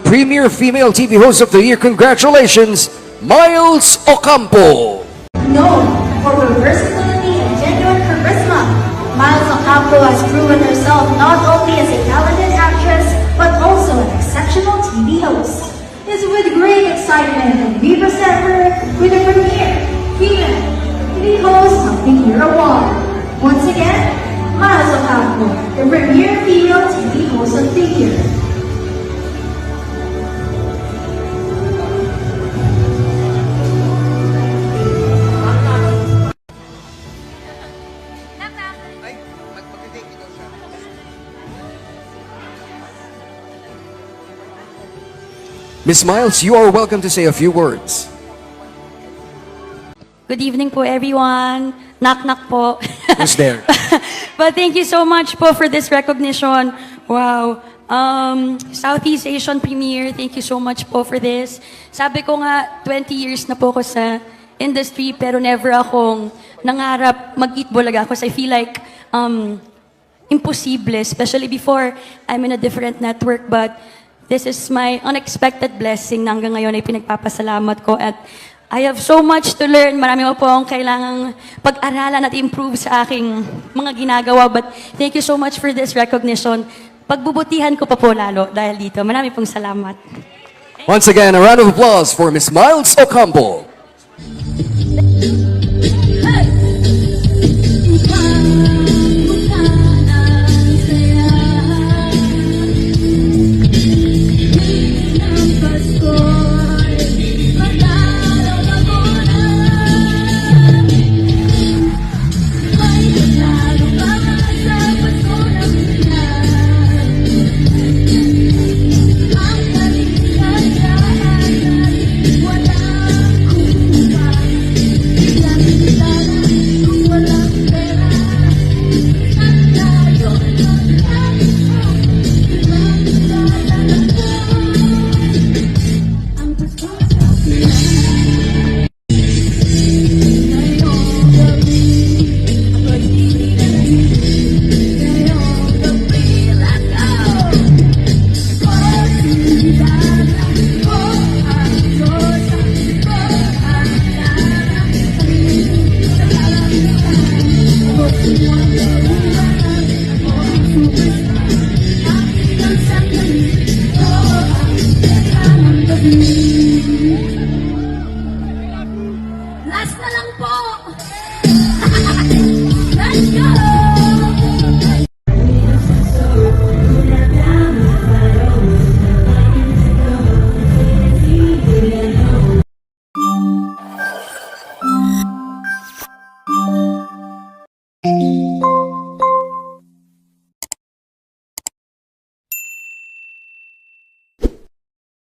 premier female TV host of the year. Congratulations, Miles Ocampo. Known for her versatility and genuine charisma, Miles Ocampo has proven herself not only as a talented actress, but also an exceptional TV host. It's with great excitement that we present her with the premier female TV host of the year award. Once again, Miles Ocampo, the premier Miss Miles, you are welcome to say a few words. Good evening po everyone. Knock knock po. Who's there? But thank you so much po for this recognition. Wow. Um, Southeast Asian Premier, thank you so much po for this. Sabi ko nga, 20 years na po ako sa industry pero never akong nangarap mag-eat bulaga because I feel like um, imposible, especially before I'm in a different network. But this is my unexpected blessing na hanggang ngayon ay pinagpapasalamat ko. At I have so much to learn. Marami mo po akong kailangang pag-aralan at improve sa aking mga ginagawa. But thank you so much for this recognition. Pagbubutihan ko pa po lalo dahil dito. Marami pong salamat. Once again, a round of applause for Miss Miles Ocampo. Last na lang po! Let's go!